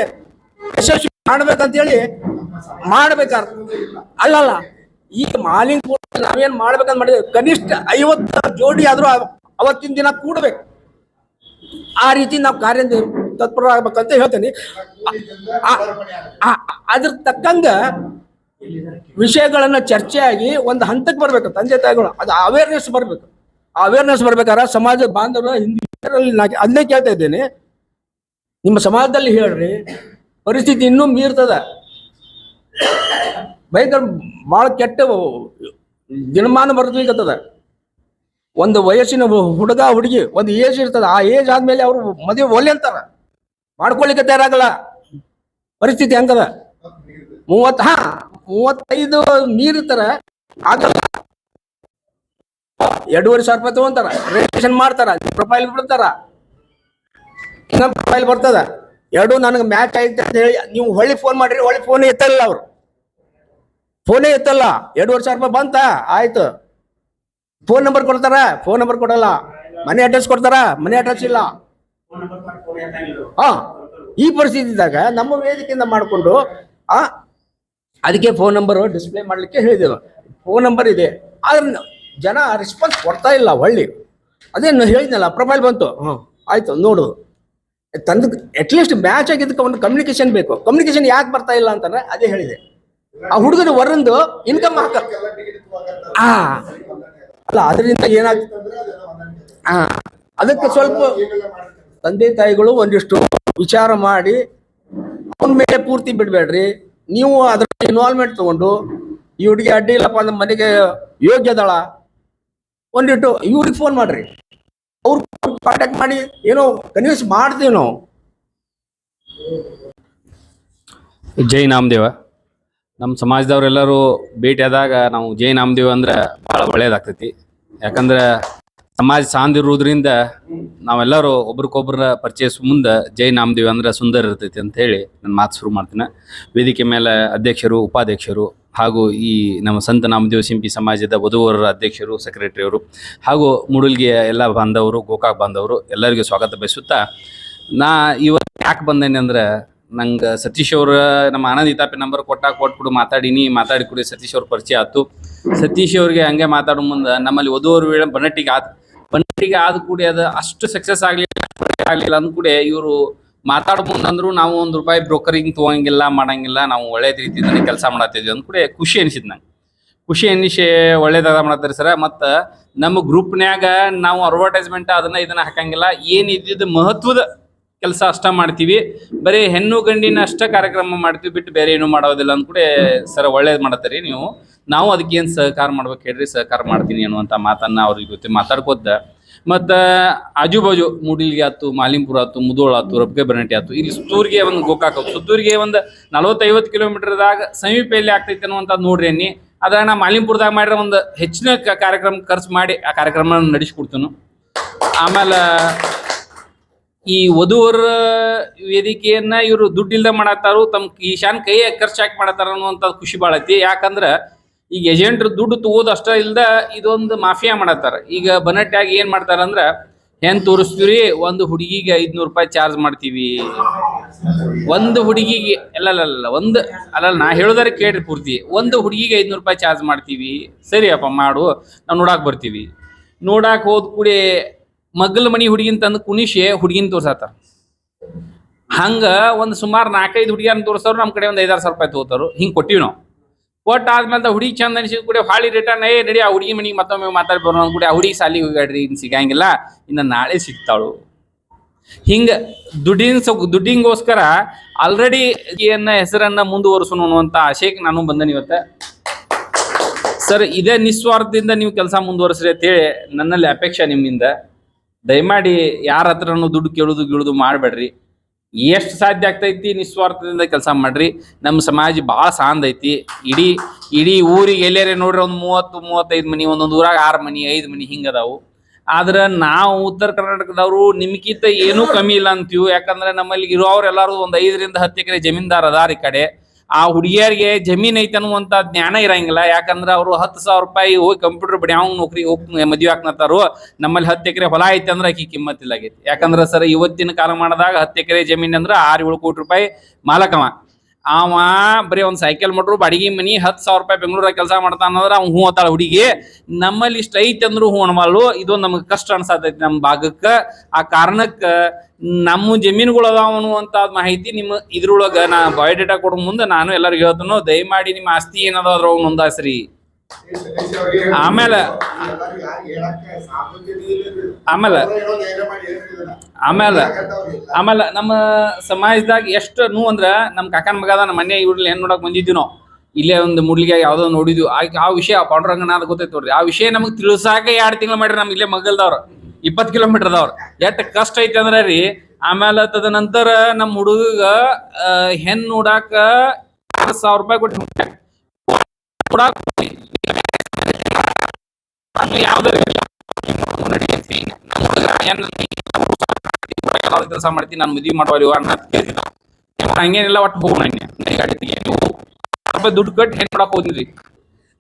ಯಶಸ್ವಿ ಮಾಡ್ಬೇಕಂತೇಳಿ ಮಾಡ್ಬೇಕಾರ. ಅಲ್ಲಲ್ಲ ಈಗ ಮಾಲಿಂಗ್ಪುರ ನಾವೇನ್ ಮಾಡ್ಬೇಕಂತ ಮಾಡಿದ್ರೆ ಕನಿಷ್ಠ ಐವತ್ತು ಜೋಡಿ ಆದ್ರೂ ಅವತ್ತಿನ ದಿನ ಕೂಡ್ಬೇಕು. ಆ ರೀತಿ ನಾವು ಕಾರ್ಯ ತತ್ಪರ ಆಗ್ಬೇಕಂತ ಹೇಳ್ತೇನೆ. ಅದ್ರ ತಕ್ಕಂಗ ವಿಷಯಗಳನ್ನ ಚರ್ಚೆಯಾಗಿ ಒಂದು ಹಂತಕ್ಕೆ ಬರಬೇಕು, ತಂದೆ ತಾಯಿಗಳು. ಅದು ಅವೇರ್ನೆಸ್ ಬರಬೇಕು. ಅವೇರ್ನೆಸ್ ಬರ್ಬೇಕಾದ್ರೆ ಸಮಾಜದ ಬಾಂಧವರು ಹಿಂದಿ ನಾ ಅದನ್ನೇ ಕೇಳ್ತಾ ಇದ್ದೇನೆ. ನಿಮ್ಮ ಸಮಾಜದಲ್ಲಿ ಹೇಳ್ರಿ, ಪರಿಸ್ಥಿತಿ ಇನ್ನೂ ಮೀರ್ತದ. ಭಯಂಕರ ಭಾಳ ಕೆಟ್ಟ ದಿನಮಾನ ಬರ್ತದ ಒಂದು ವಯಸ್ಸಿನ ಹುಡುಗ, ಹುಡುಗಿ, ಒಂದು ಏಜ್ ಇರ್ತದ, ಆ ಏಜ್ ಆದ್ಮೇಲೆ ಅವರು ಮದುವೆ ಒಲೆ ಅಂತಾರ. ಮಾಡ್ಕೊಳ್ಲಿಕ್ಕೆ ತಯಾರಾಗಲ್ಲ. ಪರಿಸ್ಥಿತಿ ಹೆಂಗದ. ಮೂವತ್ತು, ಹಾ. ಮೂವತ್ತೈದು ಮೀರಿತಾರ ಆಗಲ್ಲ ಎರಡೂವರೆ ಸಾವಿರ ರೂಪಾಯಿ ತಗೊಂತಾರ ರಿಜಿಸ್ಟ್ರೇಷನ್ ಮಾಡ್ತಾರ ಪ್ರೊಫೈಲ್ ಬಿಡ್ತಾರ. ಇನ್ನೊಂದು ಪ್ರೊಫೈಲ್ ಬರ್ತದ. ಎರಡು ನನಗೆ ಮ್ಯಾಚ್ ಆಯ್ತು ಅಂತ ಹೇಳಿ, ನೀವು ಹೊಳ್ಳಿ ಫೋನ್ ಮಾಡ್ರಿ, ಹೊಳ್ಳಿ ಫೋನೇ ಎತ್ತಲ್ಲ ಅವ್ರು. ಫೋನೇ ಎತ್ತಲ್ಲ ಎರಡೂವರೆ ಸಾವಿರ ರೂಪಾಯಿ ಬಂತ, ಆಯ್ತು. ಫೋನ್ ನಂಬರ್ ಕೊಡ್ತಾರ ಫೋನ್ ನಂಬರ್ ಕೊಡಲ್ಲ. ಮನೆ ಅಡ್ರೆಸ್ ಕೊಡ್ತಾರ, ಮನೆ ಅಡ್ರೆಸ್ ಇಲ್ಲ. ಹಾ, ಈ ಪರಿಸ್ಥಿತಿ ಇದ್ದಾಗ ನಮ್ಮ ವೇದಿಕೆಯಿಂದ ಮಾಡಿಕೊಂಡು ಅದಕ್ಕೆ ಫೋನ್ ನಂಬರ್ ಡಿಸ್ಪ್ಲೇ ಮಾಡಲಿಕ್ಕೆ ಹೇಳಿದೆವು ಫೋನ್ ನಂಬರ್ ಇದೆ. ಆದ್ರೆ ಜನ ರೆಸ್ಪಾನ್ಸ್ ಕೊಡ್ತಾ ಇಲ್ಲ ಒಳ್ಳೆ. ಅದೇನು ಹೇಳಿದ್ನಲ್ಲ ಪ್ರೊಫೈಲ್ ಬಂತು. ಹ್ಞೂ ಆಯ್ತು, ನೋಡು. ತಂದು ಅಟ್ಲೀಸ್ಟ್ ಮ್ಯಾಚ್ ಆಗಿದ್ದಕ್ಕೆ ಒಂದು ಕಮ್ಯುನಿಕೇಶನ್ ಬೇಕು. ಕಮ್ಯುನಿಕೇಶನ್ ಯಾಕೆ ಬರ್ತಾ ಇಲ್ಲ ಅಂತಂದ್ರೆ ಅದೇ ಹೇಳಿದೆ. ಆ ಹುಡುಗನ ಹೊರಂದು ಇನ್ಕಮ್ ಹಾಕ ಅಲ್ಲ, ಅದರಿಂದ ಏನಾಗ್ತದೆ ಆ, ಅದಕ್ಕೆ ಸ್ವಲ್ಪ ತಂದೆ ತಾಯಿಗಳು ಒಂದಿಷ್ಟು ವಿಚಾರ ಮಾಡಿ, ಅವನ ಮೇಲೆ ಪೂರ್ತಿ ಬಿಡಬೇಡ್ರಿ. ನೀವು ಅದ್ರ ಇನ್ವಾಲ್ವ್ಮೆಂಟ್ ತಗೊಂಡು, ಈ ಹುಡುಗಿ ಅಡ್ಡಿ ಇಲ್ಲಪ್ಪ ಅಂದ್ರೆ ಮನೆಗೆ ಯೋಗ್ಯದಳ ಒಂದಿಟ್ಟು ಇವ್ರಿಗೆ ಫೋನ್ ಮಾಡ್ರಿ. ಅವ್ರು ಕಾಂಟ್ಯಾಕ್ಟ್ ಮಾಡಿ, ಏನೋ ಕನ್ವಿನ್ಸ್ ಮಾಡ್ತೀವಿ ನಾವು. ಜೈ ನಾಮದೇವ. ನಮ್ಮ ಸಮಾಜದವರೆಲ್ಲರೂ ಭೇಟಿಯಾದಾಗ ನಾವು ಜೈ ನಾಮದೇವ ಅಂದ್ರೆ ಭಾಳ ಒಳ್ಳೇದಾಗ್ತೈತಿ. ಯಾಕಂದ್ರೆ ಸಮಾಜ ಸಾಂದಿರುವುದರಿಂದ ನಾವೆಲ್ಲರೂ ಒಬ್ರಿಗೊಬ್ರ ಪರಿಚಯಿಸ ಮುಂದೆ ಜೈ ನಾಮದೇವಿ ಅಂದ್ರೆ ಸುಂದರ ಇರ್ತೈತಿ ಅಂತ ಹೇಳಿ ನನ್ನ ಮಾತು ಶುರು ಮಾಡ್ತೀನಿ. ವೇದಿಕೆ ಮೇಲೆ ಅಧ್ಯಕ್ಷರು, ಉಪಾಧ್ಯಕ್ಷರು ಹಾಗೂ ಈ ನಮ್ಮ ಸಂತ ನಾಮದೇವ ಸಿಂಪಿ ಸಮಾಜದ ವಧುವರ ಅಧ್ಯಕ್ಷರು ಸೆಕ್ರೆಟರಿಯವರು ಹಾಗೂ ಮುಡುಲ್ಗಿಯ ಎಲ್ಲ ಬಾಂಧವರು, ಗೋಕಾಕ್ ಬಾಂಧವರು ಎಲ್ಲರಿಗೂ ಸ್ವಾಗತ ಬಯಸುತ್ತಾ ನಾ ಇವತ್ತು ಯಾಕೆ ಬಂದೇನೆ ಅಂದ್ರೆ ನಂಗೆ ಸತೀಶ್ ಅವರ ನಮ್ಮ ಆನಂದ್ ಇತಾಪಿ ನಂಬರ್ ಕೊಟ್ಟಾಗ ಕೊಟ್ಬಿಡು, ಮಾತಾಡೀನಿ, ಮಾತಾಡಿ ಕೂಡಿ ಸತೀಶ್ ಅವ್ರ ಪರಿಚಯ ಆಯ್ತು. ಸತೀಶ್ ಅವ್ರಿಗೆ ಹಂಗೆ ಮಾತಾಡೋ ಮುಂದೆ ನಮ್ಮಲ್ಲಿ ವಧುವರು ವೇಳೆ ಬನ್ನಟ್ಟಿಗೆ ಆತ್. ಬನ್ನಟ್ಟಿಗೆ ಆದ ಕೂಡಿ ಅದು ಅಷ್ಟು ಸಕ್ಸಸ್ ಆಗಲಿಲ್ಲ ಆಗಲಿಲ್ಲ ಅಂದ ಕೂಡಿ ಇವರು ಮಾತಾಡೋ ಮುಂದೆ ಅಂದ್ರು ನಾವು ಒಂದು ರೂಪಾಯಿ ಬ್ರೋಕರಿಂಗ್ ತೊಗೊಂಗಿಲ್ಲ, ಮಾಡಂಗಿಲ್ಲ, ನಾವು ಒಳ್ಳೆ ರೀತಿಯಿಂದ ಕೆಲಸ ಮಾಡತ್ತಿದ್ವಿ ಅಂದ ಕೂಡಿ ಖುಷಿ ಅನಿಸಿದ್ ನಂಗೆ. ಖುಷಿ ಅನಿಸಿ ಒಳ್ಳೇದಾದ ಮಾಡತ್ತಾರೆ ಸರ. ಮತ್ತು ನಮ್ಮ ಗ್ರೂಪ್ನ್ಯಾಗ ನಾವು ಅಡ್ವರ್ಟೈಸ್ಮೆಂಟ್ ಅದನ್ನ ಇದನ್ನ ಹಾಕಂಗಿಲ್ಲ, ಏನು ಇದ್ದಿದ್ದು ಮಹತ್ವದ ಕೆಲಸ ಅಷ್ಟ ಮಾಡ್ತೀವಿ. ಬರೀ ಹೆಣ್ಣು ಗಂಡಿನ ಅಷ್ಟ ಕಾರ್ಯಕ್ರಮ ಮಾಡ್ತೀವಿ ಬಿಟ್ಟು ಬೇರೆ ಏನು ಮಾಡೋದಿಲ್ಲ ಅಂದ್ಕೂಡೆ ಸರ್ ಒಳ್ಳೇದು ಮಾಡತ್ತರಿ ನೀವು. ನಾವು ಅದಕ್ಕೆ ಏನು ಸಹಕಾರ ಮಾಡ್ಬೇಕು ಹೇಳ್ರಿ, ಸಹಕಾರ ಮಾಡ್ತೀನಿ ಅನ್ನುವಂಥ ಮಾತನ್ನ ಅವ್ರಿಗೆ ಜೊತೆ ಮಾತಾಡ್ಕೋತ ಮತ್ತು ಆಜು ಬಾಜು ಮೂಡಿಲ್ಗೆ ಆಯ್ತು ಮಾಲಿಂಪುರ ಆಯ್ತು ಮುದೋಳ ಆಯ್ತು ರಬ್ಗೆ ಬನಟ್ಟಿ ಆಯ್ತು ಇಲ್ಲಿ ಸುತ್ತೂರಿಗೆ ಒಂದು ಗೋಕಾಕ್ ಸುತ್ತೂರಿಗೆ ಒಂದು ನಲವತ್ತೈವತ್ತು ಕಿಲೋಮೀಟರ್ದಾಗ ಸಮೀಪ ಎಲ್ಲಿ ಆಗ್ತೈತೆ ಅನ್ನುವಂಥದ್ದು ನೋಡ್ರಿ ಅನ್ನಿ. ಅದ್ರಾಗ ನಾ ಮಾಲಿಂಪುರದಾಗ ಮಾಡಿರೋ ಒಂದು ಹೆಚ್ಚಿನ ಕಾರ್ಯಕ್ರಮ ಖರ್ಚು ಮಾಡಿ ಆ ಕಾರ್ಯಕ್ರಮ ನಡೆಸ್ಕೊಡ್ತೀನಿ ಆಮೇಲೆ ಈ ವಧುವರ ವೇದಿಕೆಯನ್ನ ಇವರು ದುಡ್ಡಿಲ್ದ ಮಾಡತ್ತಾರು ತಮ್ಮ ಈಶಾನ್ ಕೈ ಖರ್ಚು ಹಾಕಿ ಮಾಡತ್ತಾರ ಅನ್ನುವಂಥದ್ದು ಖುಷಿ ಭಾಳ ಐತಿ. ಯಾಕಂದ್ರ ಈಗ ಏಜೆಂಟ್ರು ದುಡ್ಡು ತಗೋದು ಅಷ್ಟ ಇಲ್ದ ಇದೊಂದು ಮಾಫಿಯಾ ಮಾಡತ್ತಾರ. ಈಗ ಬನಟ್ಟಾಗಿ ಏನ್ ಮಾಡ್ತಾರ ಅಂದ್ರ ಹೆಣ್ ತೋರಿಸ್ತೀವ್ರಿ, ಒಂದು ಹುಡುಗಿಗೆ ಐದ್ನೂರು ರೂಪಾಯಿ ಚಾರ್ಜ್ ಮಾಡ್ತೀವಿ. ಒಂದು ಹುಡುಗಿಗೆ, ಅಲ್ಲ ಅಲ್ಲ ಅಲ್ಲ, ಒಂದು, ಅಲ್ಲ ನಾ ಹೇಳೋದಾರ ಕೇಳ್ರಿ ಪೂರ್ತಿ. ಒಂದು ಹುಡುಗಿಗೆ ಐದ್ನೂರು ರೂಪಾಯಿ ಚಾರ್ಜ್ ಮಾಡ್ತೀವಿ. ಸರಿ ಅಪ್ಪ ಮಾಡು. ನಾವು ನೋಡಾಕ್ ಬರ್ತೀವಿ. ನೋಡಾಕ್ ಹೋದ್ ಕೂಡಿ ಮಗ್ಗಲ ಮಣಿ ಹುಡುಗಿನ ತಂದು ಕುಣಿಸಿ ಹುಡುಗಿನ ತೋರ್ಸಾತಾರ ಹಂಗ ಒಂದು ಸುಮಾರು ನಾಲ್ಕೈದು ಹುಡುಗಿಯನ್ನ ತೋರಿಸೋರು ನಮ್ಮ ಕಡೆ ಒಂದು ಐದಾರು ಸಾವಿರ ರೂಪಾಯಿ ತಗೋತಾರು. ಹಿಂಗೆ ಕೊಟ್ಟಿವಿ ನಾವು. ಕೊಟ್ಟ ಆದ್ಮೇಲೆ ಹುಡುಗಿ ಚಂದ ಅನಿಸಿದ ಕೂಡ ಹಾಳಿ ರಿಟರ್ನ್ ಏ, ನಡಿ ಆ ಹುಡುಗಿ ಮನಿಗೆ ಮತ್ತೊಮ್ಮೆ ಮಾತಾಡಿ ಬರೋಣ ಕೂಡ ಆ ಹುಡುಗಿ ಸಾಲಿಗೆ ಹೋಗ್ಯಾಡ್ರಿ ಇನ್ನು ಸಿಗಂಗಿಲ್ಲ ಇನ್ನು ನಾಳೆ ಸಿಗ್ತಾಳು. ಹಿಂಗ ದುಡ್ಡಿನ ಸೊ, ದುಡ್ಡಿಗೋಸ್ಕರ ಆಲ್ರೆಡಿ ಏನ ಹೆಸರನ್ನ ಮುಂದುವರಿಸೋಣ ಅನ್ನುವಂಥ ಆಶಯಕ್ಕೆ ನಾನು ಬಂದನಿ ಇವತ್ತ. ಸರ್, ಇದೇ ನಿಸ್ವಾರ್ಥದಿಂದ ನೀವು ಕೆಲಸ ಮುಂದುವರಿಸ್ರಿ ಅಂತೇಳಿ ನನ್ನಲ್ಲಿ ಅಪೇಕ್ಷೆ ನಿಮ್ಮಿಂದ. ದಯಮಾಡಿ ಯಾರ ಹತ್ರನೂ ದುಡ್ಡು ಕೇಳುದು ಗೀಳುದು ಮಾಡಬೇಡ್ರಿ. ಎಷ್ಟು ಸಾಧ್ಯ ಆಗ್ತೈತಿ ನಿಸ್ವಾರ್ಥದಿಂದ ಕೆಲಸ ಮಾಡ್ರಿ. ನಮ್ಮ ಸಮಾಜ ಭಾಳ ಸಾಂದ್ ಐತಿ. ಇಡೀ ಇಡೀ ಊರಿಗೆ ಎಲ್ಲೇರೆ ನೋಡ್ರಿ ಒಂದು ಮೂವತ್ತು, ಮೂವತ್ತೈದು ಮನಿ, ಒಂದೊಂದು ಊರಾಗ ಆರು ಮನಿ, ಐದು ಮನಿ ಹಿಂಗದಾವು ಆದ್ರೆ ನಾವು ಉತ್ತರ ಕರ್ನಾಟಕದವರು ನಿಮ್ಗಿಂತ ಏನೂ ಕಮ್ಮಿ ಇಲ್ಲ ಅಂತೀವಿ. ಯಾಕಂದ್ರೆ ನಮ್ಮಲ್ಲಿ ಇರೋರು ಎಲ್ಲರೂ ಒಂದು ಐದರಿಂದ ಹತ್ತು ಎಕರೆ ಜಮೀನ್ದಾರ್ ಅದಾರ ಈ ಕಡೆ. ಆ ಹುಡುಗಿಯರಿಗೆ ಜಮೀನ್ ಐತೆ ಅನ್ನುವಂತ ಜ್ಞಾನ ಇರಂಗಿಲ್ಲ. ಯಾಕಂದ್ರೆ ಅವರು ಹತ್ತು ಸಾವಿರ ರೂಪಾಯಿ ಹೋಗಿ ಕಂಪ್ಯೂಟರ್ ಬಡಿ ಅವ್ನು ನೌಕರಿ ಹೋಗಿ ಮದ್ವೆ ಹಾಕ್ನತ್ತಾರು ನಮ್ಮಲ್ಲಿ ಹತ್ತು ಎಕರೆ ಹೊಲ ಐತೆ ಅಂದ್ರೆ ಆಕಿ ಆಗೈತಿ ಯಾಕಂದ್ರೆ ಸರ್ ಇವತ್ತಿನ ಕಾಲ ಮಾಡಿದಾಗ ಹತ್ತು ಎಕರೆ ಜಮೀನ್ ಅಂದ್ರೆ ಆರು ಏಳು ಕೋಟಿ ರೂಪಾಯಿ ಮಾಲಕವ. ಅವ ಬರೀ ಒಂದು ಸೈಕಲ್ ಮಟ್ರು ಬಾಡಿಗೆ ಮನಿ, ಹತ್ತು ಸಾವಿರ ರೂಪಾಯಿ ಬೆಂಗಳೂರಾಗ ಕೆಲಸ ಮಾಡ್ತಾನ ಅಂದ್ರೆ ಅವ್ನು ಹೂ ಅತ್ತಾಳ ಹುಡುಗಿ. ನಮ್ಮಲ್ಲಿ ಇಷ್ಟ ಐತಿ ಅಂದ್ರು ಹೂ ಅಣವಲ್ಲು ಇದು ನಮ್ಗೆ ಕಷ್ಟ ಅನ್ಸತೈತಿ ನಮ್ಮ ಭಾಗಕ್ಕೆ. ಆ ಕಾರಣಕ್ಕೆ ನಮ್ಮ ಜಮೀನುಗಳು ಅದಾವನು ಅಂತ ಮಾಹಿತಿ ನಿಮ್ಮ ಇದ್ರೊಳಗೆ ನಾ ಬಯೋಡೇಟಾ ಕೊಡೋ ಮುಂದೆ ನಾನು ಎಲ್ಲರಿಗೂ ಹೇಳ್ತೇನೆ, ದಯಮಾಡಿ ನಿಮ್ಮ ಆಸ್ತಿ ಏನದ ಅದ್ರೊಳಗೆ ಆಮೇಲೆ ಆಮೇಲೆ ಆಮೇಲೆ ಆಮೇಲೆ ನಮ್ಮ ಸಮಾಜದಾಗ ಎಷ್ಟು ನೂ ಅಂದ್ರ ನಮ್ಮ ಕಾಕನ ಮಗ ನಮ್ಮ ಮನೆ ಇವ್ರಲ್ಲಿ ಏನ್ ನೋಡಕ್ ಬಂದಿದ್ವಿ ನಾವು. ಇಲ್ಲೇ ಒಂದು ಮುಡ್ಲಿಗೆ ಯಾವುದೋ ನೋಡಿದ್ವಿ. ಆ ವಿಷಯ ಪಾಂಡುರಂಗನಾഥ್ ಗೊತ್ತೈತೆ ನೋಡ್ರಿ. ಆ ವಿಷಯ ನಮಗೆ ತಿಳಿಸಾಕ ಎರಡು ತಿಂಗಳು ಮಾಡ್ರಿ ನಮ್ ಇಲ್ಲೇ ಮಗಲ್ದವ್ರು ಇಪ್ಪತ್ತು ಕಿಲೋಮೀಟರ್ ಅದಾವ್ರ. ಎಷ್ಟು ಕಷ್ಟ ಐತೆ ಅಂದ್ರೆ ರೀ, ಆಮೇಲೆ ತದ ನಂತರ ನಮ್ಮ ಹುಡುಗ ಹೆಣ್ಣು ನೋಡಾಕ ಸಾವಿರ ರೂಪಾಯಿ ಕೊಟ್ಟು ನೋಡಾಕ ಯಾವ್ದು ಕೆಲಸ ಮಾಡ್ತೀನಿ ನಾನು ಮದುವೆ ಅಣ್ಣ ಕೇಳಿದ್ರು ಹಂಗೇನಿಲ್ಲ ಒಟ್ಟು ಹೋಗೋಣ ರೂಪಾಯಿ ದುಡ್ಡು ಕಟ್ಟಿ ಹೆಣ್ಣು ಮಾಡಕ್ ಹೋದ್ರಿ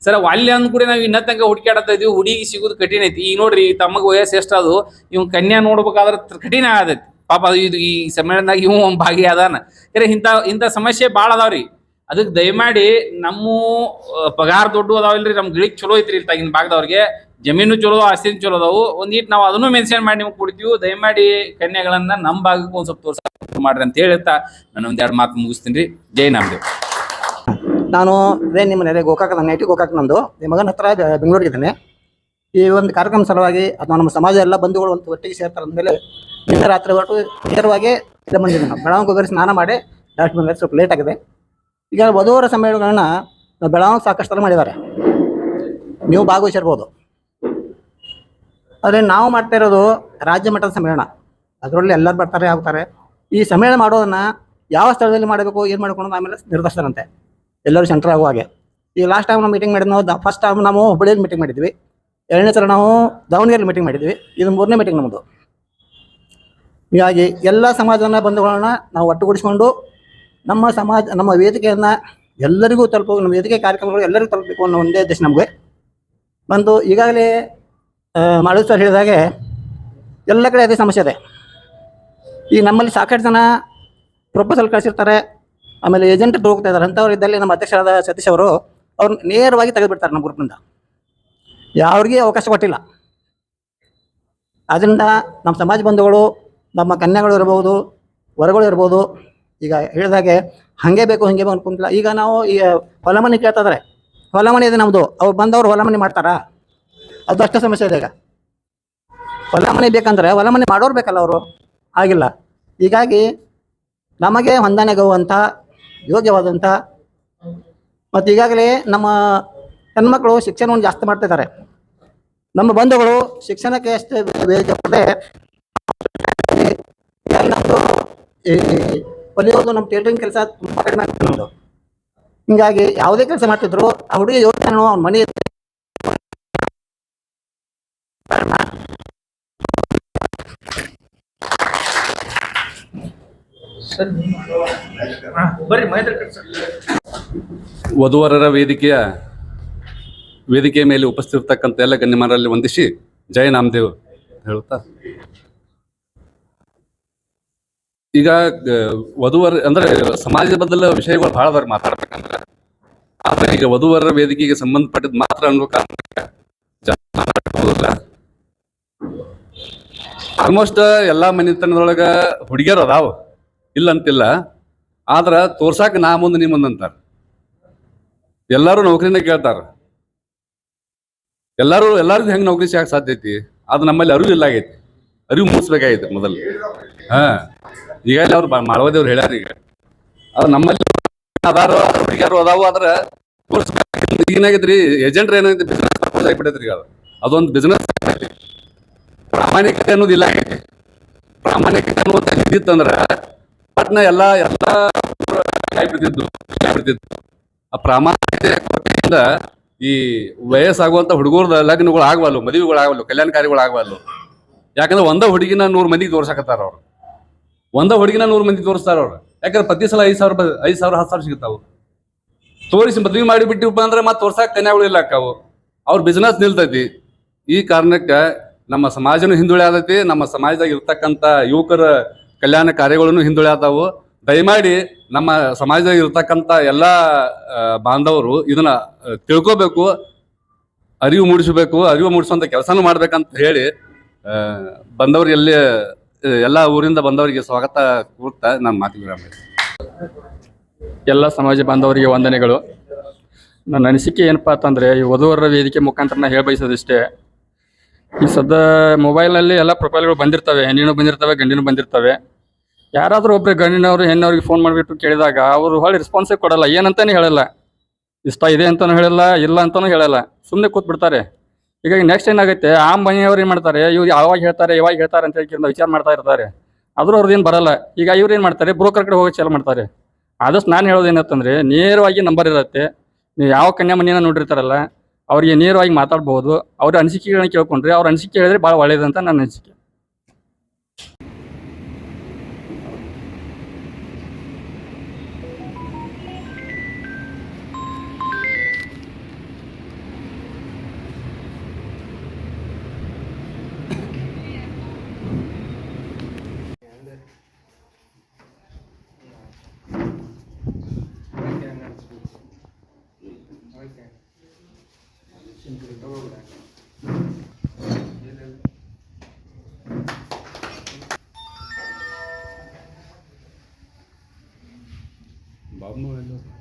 ಸರ್ ಅಲ್ಲಿ ಅಂದ್ ಕೂಡ ನಾವು ಇನ್ನ ತನಕ ಹುಡುಕಾಡತ್ತಾ ಇದೀವಿ ಹುಡುಗಿ ಸಿಗೋದು ಕಠಿಣ ಐತಿ ಈಗ ನೋಡ್ರಿ ತಮಗೆ ವಯಸ್ಸು ಎಷ್ಟದು ಇವ್ ಕನ್ಯಾ ನೋಡ್ಬೇಕಾದ್ರೆ ಕಠಿಣ ಆಗತೈತಿ ಪಾಪ ಇದು ಈ ಸಮ್ಮೇಳನದಾಗ ಇವ್ ಭಾಗಿ ಅದಾನ ಇಂಥ ಇಂಥ ಸಮಸ್ಯೆ ಭಾಳ ಅದಾವ್ರಿ ಅದಕ್ಕೆ ದಯಮಾಡಿ ನಮ್ಮ ಪಗಾರ ದೊಡ್ಡ ಅದಾವಿಲ್ರಿ ನಮ್ಮ ಗಿಳಿಗ್ ಚಲೋ ಐತ್ರಿ ಇಲ್ಲಿ ತಾಗಿನ ಭಾಗದವ್ರಿಗೆ. ಜಮೀನು ಚಲೋ, ಆಸ್ತಿನ ಚಲೋ ಅದಾವು. ಒಂದೀಟ್ ನಾವು ಅದನ್ನು ಮೆನ್ಷನ್ ಮಾಡಿ ನಿಮ್ಗೆ ಕೊಡ್ತೀವಿ. ದಯಮಾಡಿ ಕನ್ಯಾಗಳನ್ನ ನಮ್ಮ ಭಾಗಕ್ಕೆ ಒಂದ್ ಸ್ವಲ್ಪ ತೋರ್ಸ ಮಾಡ್ರಿ ಅಂತ ಹೇಳ್ತಾ ನಾನು ಒಂದೆರಡು ಮಾತು ಮುಗಿಸ್ತೀನಿ ಜೈ ನಾಮದೇವ್. ನಾನು ಅದೇ ನಿಮ್ಮ ನೆರೆ ಗೋಕಾಕ, ನನ್ನ ಐಟಿ ಗೋಕಾಕ್ ನಂದು. ನಿಮ್ಮ ಮಗನ ಹತ್ರ ಬೆಂಗಳೂರಿಗೆ ಇದ್ದೇನೆ. ಈ ಒಂದು ಕಾರ್ಯಕ್ರಮ ಸಲುವಾಗಿ ಅಥವಾ ನಮ್ಮ ಸಮಾಜ ಎಲ್ಲ ಬಂಧುಗಳು ಒಂದು ಒಟ್ಟಿಗೆ ಸೇರ್ತಾರೆ ಅಂದಮೇಲೆ ನಿನ್ನೆ ರಾತ್ರಿ ಹೊರಟು ನೇರವಾಗಿ ಇಲ್ಲೇ ಬಂದಿದ್ದೆ ನಾವು ಸ್ನಾನ ಮಾಡಿ, ಡಾಕ್ಟ್ರ್ ಬಂದರೆ ಸ್ವಲ್ಪ ಲೇಟ್ ಆಗಿದೆ. ಈಗ ವಧುವರ ಸಮ್ಮೇಳನಗಳನ್ನ ಬೆಳಗಾವಿ ಸಾಕಷ್ಟು ಥರ ಮಾಡಿದ್ದಾರೆ. ನೀವು ಭಾಗವಹಿಸಿರ್ಬೋದು. ಆದರೆ ನಾವು ಮಾಡ್ತಾ ಇರೋದು ರಾಜ್ಯ ಮಟ್ಟದ ಸಮ್ಮೇಳನ. ಅದರಲ್ಲಿ ಎಲ್ಲರೂ ಬರ್ತಾರೆ, ಆಗ್ತಾರೆ. ಈ ಸಮ್ಮೇಳನ ಮಾಡೋದನ್ನ ಯಾವ ಸ್ಥಳದಲ್ಲಿ ಮಾಡಬೇಕು, ಏನು ಮಾಡ್ಕೊಳೋದು ಆಮೇಲೆ ನಿರ್ಧರಿಸ್ತಾರಂತೆ ಎಲ್ಲರೂ ಸೆಂಟರ್ ಆಗೋ ಹಾಗೆ. ಈಗ ಲಾಸ್ಟ್ ಟೈಮ್ ನಾವು ಮೀಟಿಂಗ್ ಮಾಡಿದ್ ನಾವು ಫಸ್ಟ್ ಟೈಮ್ ನಾವು ಹುಬ್ಬಳ್ಳಿಯಲ್ಲಿ ಮೀಟಿಂಗ್ ಮಾಡಿದ್ವಿ. ಎರಡನೇ ಸಲ ನಾವು ದಾವಣಗೆರೆ ಮೀಟಿಂಗ್ ಮಾಡಿದ್ವಿ. ಇದು ಮೂರನೇ ಮೀಟಿಂಗ್ ನಮ್ಮದು ಹೀಗಾಗಿ ಎಲ್ಲ ಸಮಾಜನ ಬಂಧುಗಳನ್ನ ನಾವು ಒಟ್ಟುಗೂಡಿಸ್ಕೊಂಡು ನಮ್ಮ ಸಮಾಜ, ನಮ್ಮ ವೇದಿಕೆಯನ್ನು ಎಲ್ಲರಿಗೂ ತಲುಪೋ ನಮ್ಮ ವೇದಿಕೆ ಕಾರ್ಯಕ್ರಮಗಳು ಎಲ್ಲರಿಗೂ ತಲುಪಬೇಕು ಅನ್ನೋ ಒಂದೇ ಉದ್ದೇಶ ನಮಗೆ. ಬಂದು ಈಗಾಗಲೇ ಮಾಳು ಸರ್ ಹೇಳಿದಾಗೆ ಎಲ್ಲ ಕಡೆ ಅದೇ ಸಮಸ್ಯೆ ಇದೆ. ಈಗ ನಮ್ಮಲ್ಲಿ ಸಾಕಷ್ಟು ಜನ ಪ್ರಪೋಸಲ್ ಕಳಿಸಿರ್ತಾರೆ, ಆಮೇಲೆ ಏಜೆಂಟ್ ಹೋಗ್ತಾ ಇದ್ದಾರೆ. ಅಂಥವ್ರು ಇದ್ದಲ್ಲಿ ನಮ್ಮ ಅಧ್ಯಕ್ಷರಾದ ಸತೀಶ್ ಅವರು, ಅವ್ರನ್ನ ನೇರವಾಗಿ ತೆಗೆದುಬಿಡ್ತಾರೆ ನಮ್ಮ ಗ್ರೂಪ್ನಿಂದ. ಯಾವ್ರಿಗೆ ಅವಕಾಶ ಕೊಟ್ಟಿಲ್ಲ. ಆದ್ದರಿಂದ ನಮ್ಮ ಸಮಾಜ ಬಂಧುಗಳು, ನಮ್ಮ ಕನ್ಯಾಗಳು ಇರ್ಬೋದು, ವರಗಳು ಇರ್ಬೋದು ಈಗ ಹೇಳಿದಾಗೆ ಹಾಗೆ ಬೇಕು, ಹಂಗೆ ಬೇಕು ಅನ್ಕೊಂತಿಲ್ಲ. ಈಗ ನಾವು ಈ ಹೊಲ ಮನೆ ಕೇಳ್ತಾ ಇದಾರೆ ಹೊಲ ಮನೆ ಇದೆ ನಮ್ಮದು ಅವ್ರು ಬಂದವರು ಹೊಲ ಮನೆ ಮಾಡ್ತಾರಾ? ಅದು ಅಷ್ಟೇ ಸಮಸ್ಯೆ ಇದೆ ಈಗ. ಹೊಲ ಮನೆ ಬೇಕಂದ್ರೆ ಹೊಲ ಮನೆ ಮಾಡೋರು ಬೇಕಲ್ಲ ಅವರು? ಆಗಿಲ್ಲ. ಹೀಗಾಗಿ ನಮಗೆ ಹೊಂದಾಣಿಗುವಂಥ ಯೋಗ್ಯವಾದಂಥ, ಮತ್ತು ಈಗಾಗಲೇ ನಮ್ಮ ಹೆಣ್ಮಕ್ಳು ಶಿಕ್ಷಣವನ್ನು ಜಾಸ್ತಿ ಮಾಡ್ತಾ ಇದ್ದಾರೆ ನಮ್ಮ ಬಂಧುಗಳು ಶಿಕ್ಷಣಕ್ಕೆ ಎಷ್ಟು ಕೊಡದೆ ನಮ್ಮದು ಈ ಹೊಲಿಯೋದು ನಮ್ಮ ಟೇಲರಿಂಗ್ ಕೆಲಸ ತುಂಬ ಕಡಿಮೆ ಹಿಂಗಾಗಿ ಯಾವುದೇ ಕೆಲಸ ಮಾಡ್ತಿದ್ರು, ಆ ಹುಡುಗಿ ಯೋಚನೆ ಅವ್ನ ಮನೆ ವಧುವರರ ವೇದಿಕೆಯ ವೇದಿಕೆಯ ಮೇಲೆ ಉಪಸ್ಥಿತಿರ್ತಕ್ಕಂಥ ಎಲ್ಲ ಗಣ್ಯಮಾರಲ್ಲಿ ವಂದಿಸಿ ಜಯ ನಾಮದೇವ್ ಹೇಳುತ್ತಾ? ಈಗ ವಧುವರ, ಅಂದ್ರೆ ಸಮಾಜದ ಬದಲ ವಿಷಯಗಳು ಬಹಳ ಅದಾವ್ರಿ ಮಾತಾಡ್ಬೇಕಂದ್ರೆ. ಆದ್ರೆ ಈಗ ವಧುವರ ವೇದಿಕೆಗೆ ಸಂಬಂಧಪಟ್ಟಿದ್ ಮಾತ್ರ ಅನ್ಬೇಕಂದ್ರೆ ಆಲ್ಮೋಸ್ಟ್ ಎಲ್ಲಾ ಮನೆತನದೊಳಗ ಹುಡುಗಿಯರು ಅದಾವ. ಇಲ್ಲ ಅಂತಿಲ್ಲ. ಆದ್ರ ತೋರ್ಸಾಕ ನಾ ಮುಂದೆ ನೀ ಮುಂದಂತಾರ ಎಲ್ಲಾರು ನೌಕರಿನ ಕೇಳ್ತಾರ. ಎಲ್ಲಾರು, ಎಲ್ಲಾರಿಗೂ ಹೆಂಗ್ ನೌಕರಿ ಸಾಕ್ ಸಾಧ್ಯ ಐತಿ? ಅದು ನಮ್ಮಲ್ಲಿ ಅರಿವು ಇಲ್ಲ ಆಗೈತಿ. ಅರಿವು ಮೂಡಿಸ್ಬೇಕಾಗೈತಿ ಮೊದಲು. ಹಾ. ಈಗಾಗಲೇ ಅವ್ರು ಮಾಳವದೇವ್ರು ಹೇಳ್ಯಾರ ಈಗ. ಅದ್ರ ನಮ್ಮಲ್ಲಿ ಅದಾರು ಹುಡುಗಿಯರು ಅದಾವು ಆದ್ರೆ ಏನಾಗಿದ್ರಿ ಏನಾಗೈತ್ರಿ ಏನಾಗಿದೆ ಬಿಸ್ನೆಸ್ ಆಗ್ಬಿಟ್ಟೈತ್ರಿ ಈಗ ಅದು ಅದೊಂದು ಬಿಸ್ನೆಸ್ ಪ್ರಾಮಾಣಿಕತೆ ಅನ್ನೋದಿಲ್ಲ ಪ್ರಾಮಾಣಿಕತೆ ಅನ್ನೋದು ಇದ್ದಿತ್ತಂದ್ರ ಪಟ್ನ ಎಲ್ಲ ಎಲ್ಲ ಬಿಡ್ತಿದ್ದು ಆ ಪ್ರಾಮಾಣಿಕತೆ ಕೊಟ್ಟಿಂದ ಈ ವಯಸ್ಸಾಗುವಂಥ ಹುಡುಗರದ ಲಗ್ನಗಳು ಆಗವಲ್ಲು, ಮದುವೆಗಳು ಆಗವಲ್ಲು, ಕಲ್ಯಾಣ ಕಾರ್ಯಗಳು ಆಗವಲ್ಲು. ಯಾಕಂದ್ರೆ ಒಂದ ಹುಡುಗಿನ ನೂರು ಮಂದಿಗೆ ತೋರ್ಸಕತ್ತಾರ ಅವ್ರು. ಒಂದ ಹುಡುಗಿನ ನೂರು ಮಂದಿ ತೋರಿಸ್ತಾರ ಅವ್ರು. ಯಾಕಂದ್ರೆ ಪ್ರತಿ ಸಲ ಐದು ಸಾವಿರ ಐದು ಸಾವಿರ ಹತ್ತು ಸಾವಿರ ಸಿಗ್ತಾವು ತೋರಿಸಿ ಮದ್ವೆ ಮಾಡಿ ಬಿಟ್ಟಿವಪ್ಪ ಅಂದ್ರೆ ಮತ್ತೆ ತೋರ್ಸಾಕ ಕನ್ಯಾಗಳು ಇಲ್ಲ ಅಕ್ಕಾವು. ಅವ್ರ ಬಿಸ್ನೆಸ್ ನಿಲ್ತೈತಿ. ಈ ಕಾರಣಕ್ಕೆ ನಮ್ಮ ಸಮಾಜನೂ ಹಿಂದುಳಿ ಆದೈತಿ. ನಮ್ಮ ಸಮಾಜದಾಗ ಇರ್ತಕ್ಕಂಥ ಯುವಕರ ಕಲ್ಯಾಣ ಕಾರ್ಯಗಳನ್ನು ಹಿಂದುಳಿ ಆದವು. ದಯಮಾಡಿ ನಮ್ಮ ಸಮಾಜದಾಗ ಇರ್ತಕ್ಕಂಥ ಎಲ್ಲ ಬಾಂಧವರು ಇದನ್ನ ತಿಳ್ಕೋಬೇಕು. ಅರಿವು ಮೂಡಿಸಬೇಕು. ಅರಿವು ಮೂಡಿಸುವಂಥ ಕೆಲಸನೂ ಮಾಡ್ಬೇಕಂತ ಹೇಳಿ ಆ, ಬಂದವ್ರಿಗೆ ಎಲ್ಲಿ ಎಲ್ಲ ಊರಿಂದ ಬಂದವರಿಗೆ ಸ್ವಾಗತ ಕೂರ್ತಾ ನಾನು ಮಾತು ವಿರಾಮ ಎಲ್ಲ ಸಮಾಜ ಬಾಂಧವರಿಗೆ ವಂದನೆಗಳು. ನನ್ನ ಅನಿಸಿಕೆ ಏನಪ್ಪ ಅಂತಂದರೆ, ಈ ವಧುವರರ ವೇದಿಕೆ ಮುಖಾಂತರ ನಾನು ಹೇಳ ಬಯಸೋದಿಷ್ಟೇ ಈ ಸದ್ಯ ಮೊಬೈಲ್ನಲ್ಲಿ ಎಲ್ಲ ಪ್ರೊಫೈಲ್ಗಳು ಬಂದಿರ್ತವೆ, ಹೆಣ್ಣಿನೂ ಬಂದಿರ್ತವೆ, ಗಂಡಿನೂ ಬಂದಿರ್ತವೆ. ಯಾರಾದರೂ ಒಬ್ಬರು ಗಂಡಿನವರು, ಹೆಣ್ಣವ್ರಿಗೆ ಫೋನ್ ಮಾಡಿಬಿಟ್ಟು ಕೇಳಿದಾಗ ಅವರು ಹೊಳ್ಳಿ ರೆಸ್ಪಾನ್ಸೇ ಕೊಡಲ್ಲ, ಏನಂತಾನೆ ಹೇಳಲ್ಲ. ಇಷ್ಟ ಇದೆ ಅಂತಲೂ ಹೇಳಲ್ಲ, ಇಲ್ಲ ಅಂತಲೂ ಹೇಳಲ್ಲ. ಸುಮ್ಮನೆ ಕೂತ್ಬಿಡ್ತಾರೆ. ಈಗ ನೆಕ್ಸ್ಟ್ ಏನಾಗುತ್ತೆ ಆ ಮನೆಯವ್ರು ಏನು ಮಾಡ್ತಾರೆ, ಇವ್ರು ಯಾವಾಗ ಹೇಳ್ತಾರೆ ಯಾವಾಗ ಹೇಳ್ತಾರೆ ಅಂತ ಹೇಳಿ ವಿಚಾರ ಮಾಡ್ತಾ ಇರ್ತಾರೆ. ಆದರೂ ಅವ್ರದ್ದೇನು ಬರಲ್ಲ. ಈಗ ಇವ್ರು ಏನು ಮಾಡ್ತಾರೆ ಬ್ರೋಕರ್ ಕಡೆ ಹೋಗಿ ಚಾಲು ಮಾಡ್ತಾರೆ. ಆದಷ್ಟು ನಾನು ಹೇಳೋದು ಏನಂತಂದ್ರೆ ನೇರವಾಗಿ ನಂಬರ್ ಇರುತ್ತೆ. ನೀವು ಯಾವ ಕನ್ಯಾ ಮನೆಯನ್ನ ನೋಡಿರ್ತಾರಲ್ಲ, ಅವರಿಗೆ ನೇರವಾಗಿ ಮಾತಾಡ್ಬೋದು. ಅವ್ರ ಅನಿಸಿಕೆಗಳನ್ನ ಕೇಳ್ಕೊಂಡ್ರೆ ಅವ್ರ ಅನಿಸಿಕೆ ಹೇಳಿದ್ರೆ ಭಾಳ ಒಳ್ಳೇದಂತ ನನ್ನ ಅನಿಸಿಕೆ. modelos